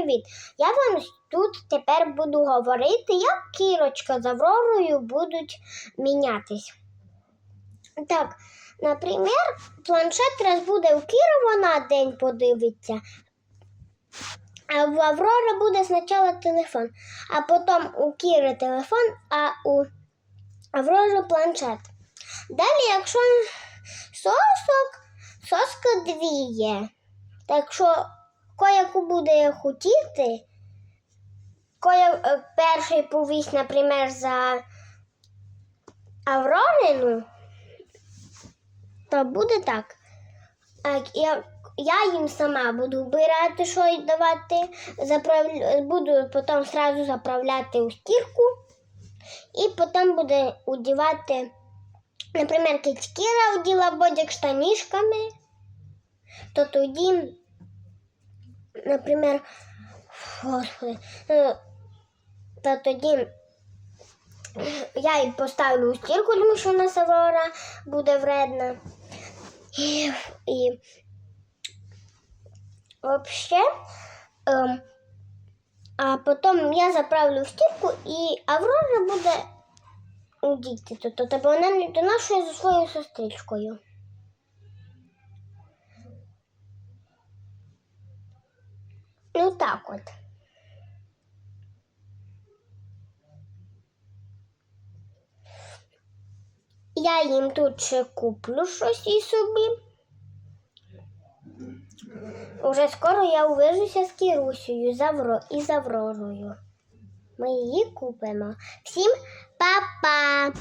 привіт! Я вам тут тепер буду говорити, як Кірочка з Авророю будуть мінятись. Так, наприклад, планшет раз буде у Кіри, вона день подивиться, а в Аврори буде спочатку телефон, а потім у Кіри телефон, а у Аврори планшет. Далі, якщо сосок, соска дві є. Так що кояку буде хотіти, коя е, перший повість, наприклад, за Аврорину, то буде так. Я, я їм сама буду вбирати, що й давати, заправля... буду потім сразу заправляти у стірку і потім буде удівати, наприклад, кицькіра вділа бодік штанішками, то тоді, наприклад, господи, ну, то тоді я їй поставлю у стірку, тому що у нас Аврора буде вредна. І, і вообще, ем, а потім я заправлю в стірку, і Аврора буде у діти. Тобто тобто вона не донашує зі своєю сестричкою. Ну так от. Я їм тут ще куплю щось і собі. Уже скоро я увижуся з Кірусею з Авро... і з Авророю. Ми її купимо. Всім па-па!